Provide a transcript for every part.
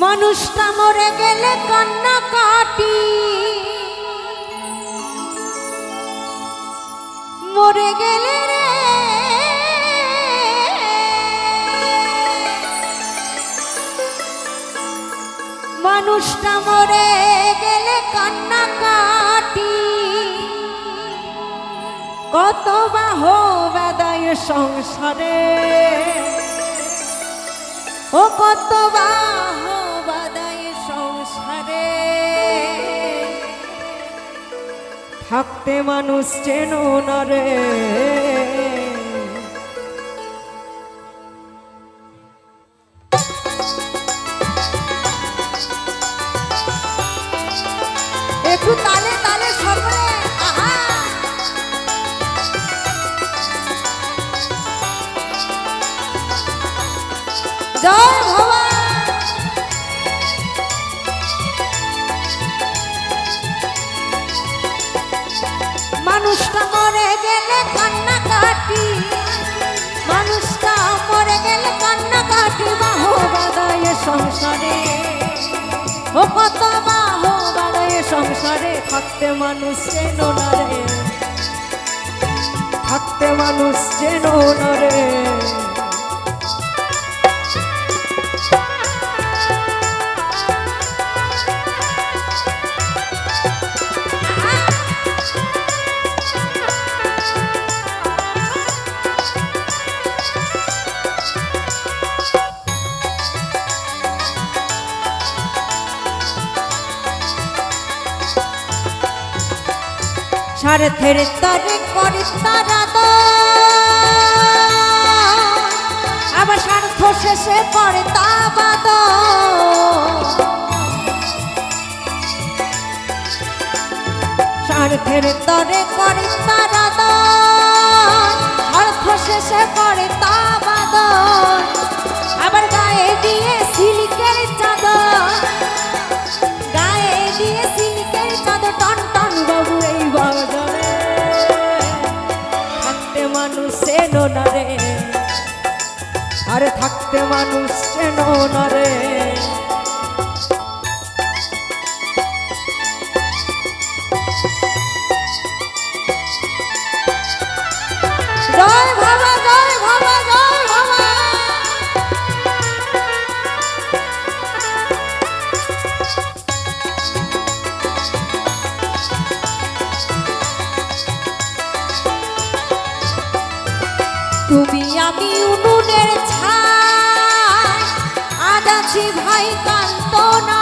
মরে গেলে কান্না কাটি। মরে গেলে রে। মানুষটা মরে গেলে কান্না কাটি। কত বা হো বেদায় সংসারে। ও কত বা থাকতে মানুষ চেন না রে। মরে গেলে কান্না মানুষটা মরে গেলে কান্না কাটি বাহ সংসারে। ও কত বাহ সংসারে। থাকতে মানুষ চেন না থাকতে মানুষ চেন না স্বার্থের তরে করে তারা আবার স্বার্থ শেষে করে তা বাদ স্বার্থের তরে করে তারা স্বার্থ শেষে করে তা বাদ আবার গায়ে দিয়ে সিলিকের চাদর। গায়ে দিয়ে সিল্কের চাদর। টন টন বাবু, এই থাকতে মানুষ চেনো না রে। আরে থাকতে মানুষ চেন না রে। তুমি আমি উনুনের ছাই। আজ আছি ভাই কান্ত না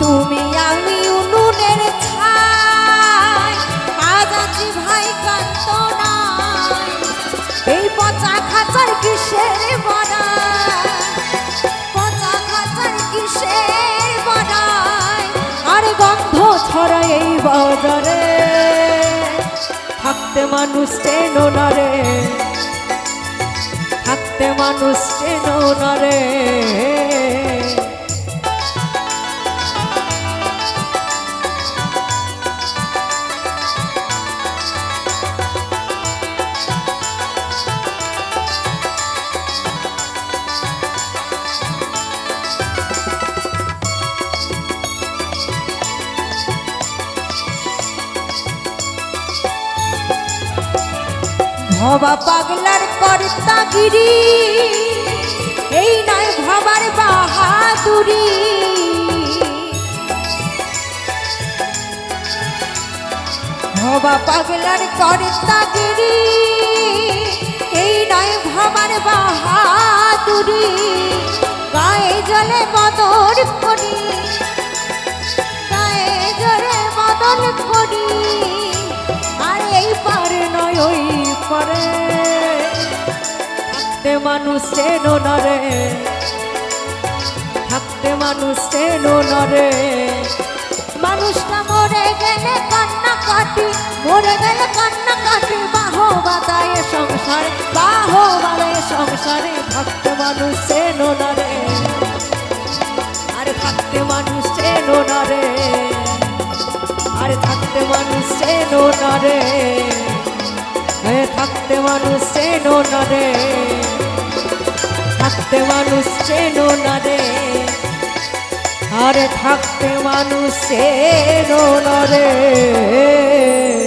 তুমি আমি উনুনের ছাই। আজ আছি ভাই কান্ত না এই পচা খাঁচার কিসের বড়াই? ছড়ায় এই বাজারে। থাকতে মানুষ চেনো না রে। থাকতে মানুষ চেনো না রে। ভবা পাগলার কর্তাগিরি এই নয় ভবার বাহাদুরি। ভবা পাগলার কর্তাগিরি এই নয় ভবার বাহাদুরি। গায়ে জলে বদর করি গায়ে জলে বদল করি মানুষ চেনো না রে থাকতে মানুষ চেনো না রে মানুষটা মরে গেলে কান্না কাটি, মরে গেলে কান্না কাটি বাহ বাদায় সংসারে বাহ বাদায় সংসারে থাকতে মানুষ চেনো না রে আরে থাকতে মানুষ চেনো না রে আরে থাকতে মানুষ চেনো না রে মানুষ চেনো না রে থাকতে মানুষ চেনো না রে। আরে থাকতে মানুষ চেনো না রে।